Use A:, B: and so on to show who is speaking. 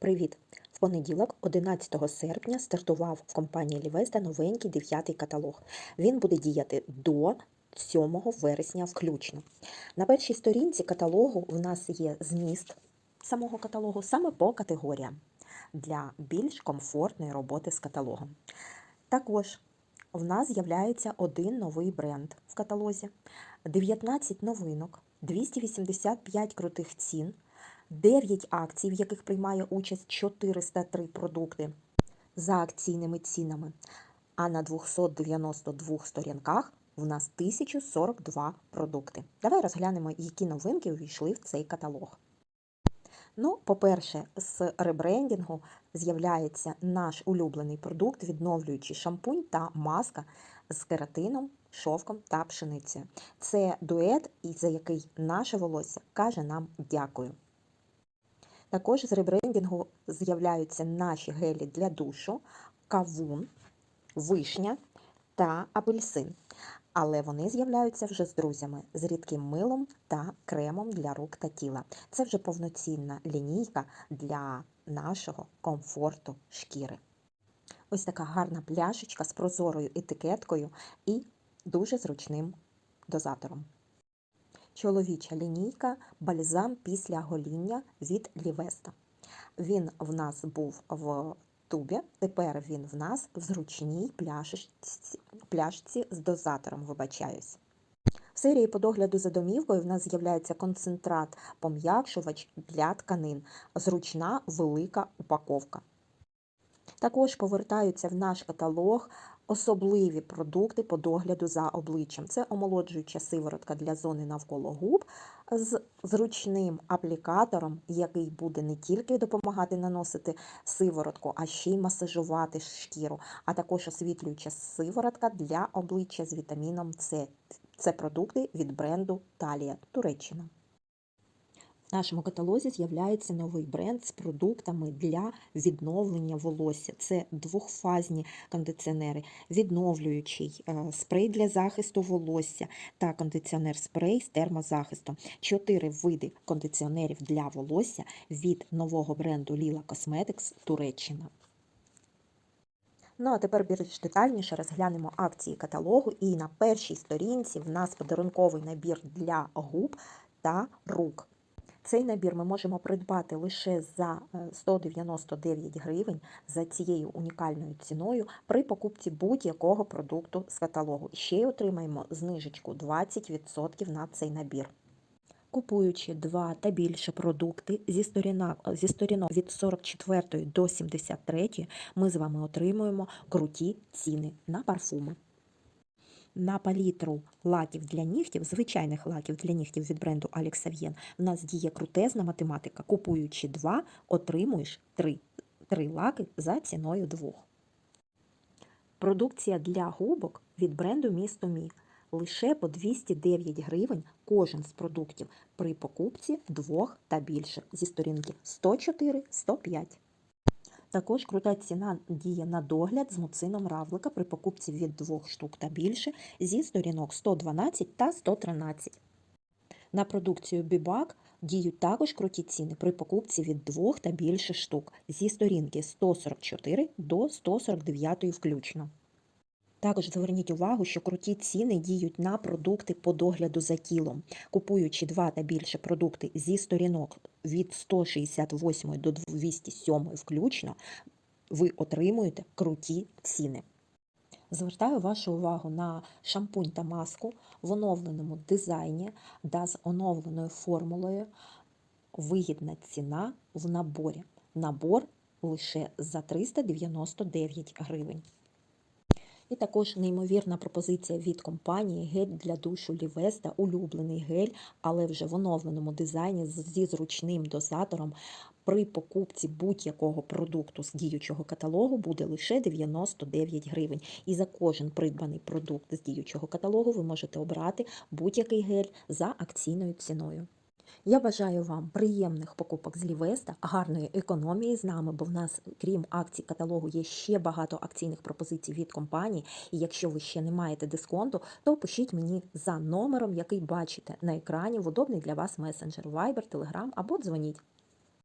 A: Привіт! В понеділок, 11 серпня, стартував в компанії Лівеста новенький 9 каталог. Він буде діяти до 7 вересня включно. На першій сторінці каталогу в нас є зміст самого каталогу саме по категоріям для більш комфортної роботи з каталогом. Також в нас з'являється один новий бренд в каталозі, 19 новинок, 285 крутих цін. 9 акцій, в яких приймає участь 403 продукти за акційними цінами. А на 292 сторінках в нас 1042 продукти. Давай розглянемо, які новинки увійшли в цей каталог. Ну, по-перше, з ребрендінгу з'являється наш улюблений продукт, відновлюючий шампунь та маска з кератином, шовком та пшеницею. Це дует, за який наше волосся каже нам дякую. Також з ребрендінгу з'являються наші гелі для душу, кавун, вишня та апельсин. Але вони з'являються вже з друзями, з рідким милом та кремом для рук та тіла. Це вже повноцінна лінійка для нашого комфорту шкіри. Ось така гарна пляшечка з прозорою етикеткою і дуже зручним дозатором. Чоловіча лінійка бальзам після гоління від Лівеста. Він в нас був в тубі, тепер він в нас в зручній пляшечці, пляшці з дозатором, вибачаюсь. В серії по догляду за домівкою в нас з'являється концентрат пом'якшувач для тканин, зручна велика упаковка. Також повертаються в наш каталог особливі продукти по догляду за обличчям. Це омолоджуюча сиворотка для зони навколо губ з зручним аплікатором, який буде не тільки допомагати наносити сиворотку, а ще й масажувати шкіру, а також освітлююча сиворотка для обличчя з вітаміном С. Це продукти від бренду Талія Туреччина. В нашому каталозі з'являється новий бренд з продуктами для відновлення волосся. Це двохфазні кондиціонери, відновлюючий е, спрей для захисту волосся та кондиціонер-спрей з термозахистом. Чотири види кондиціонерів для волосся від нового бренду Lila Cosmetics Туреччина. Ну, а тепер більш детальніше розглянемо акції каталогу. І на першій сторінці в нас подарунковий набір для губ та рук. Цей набір ми можемо придбати лише за 199 е, гривень за цією унікальною ціною при покупці будь-якого продукту з каталогу. Ще й отримаємо знижечку 20% на цей набір. Купуючи два та більше продукти зі сторінок, зі сторінок від 44 до 73, ми з вами отримуємо круті ціни на парфуми на палітру лаків для нігтів, звичайних лаків для нігтів від бренду Alex Avien, в нас діє крутезна математика. Купуючи два, отримуєш три. Три лаки за ціною двох. Продукція для губок від бренду Місто Мі. Лише по 209 гривень кожен з продуктів при покупці двох та більше зі сторінки 104-105. Також крута ціна діє на догляд з муцином равлика при покупці від двох штук та більше зі сторінок 112 та 113. На продукцію Бібак діють також круті ціни при покупці від двох та більше штук зі сторінки 144 до 149 включно. Також зверніть увагу, що круті ціни діють на продукти по догляду за тілом. Купуючи два та більше продукти зі сторінок від 168 до 207 включно, ви отримуєте круті ціни. Звертаю вашу увагу на шампунь та маску в оновленому дизайні та з оновленою формулою. Вигідна ціна в наборі. Набор лише за 399 гривень. І також неймовірна пропозиція від компанії гель для душу Лівеста, улюблений гель, але вже в оновленому дизайні зі зручним дозатором. При покупці будь-якого продукту з діючого каталогу буде лише 99 гривень. І за кожен придбаний продукт з діючого каталогу ви можете обрати будь-який гель за акційною ціною. Я бажаю вам приємних покупок з Лівеста, гарної економії з нами, бо в нас, крім акцій каталогу, є ще багато акційних пропозицій від компанії. І якщо ви ще не маєте дисконту, то пишіть мені за номером, який бачите на екрані в удобний для вас месенджер Viber, Telegram або дзвоніть.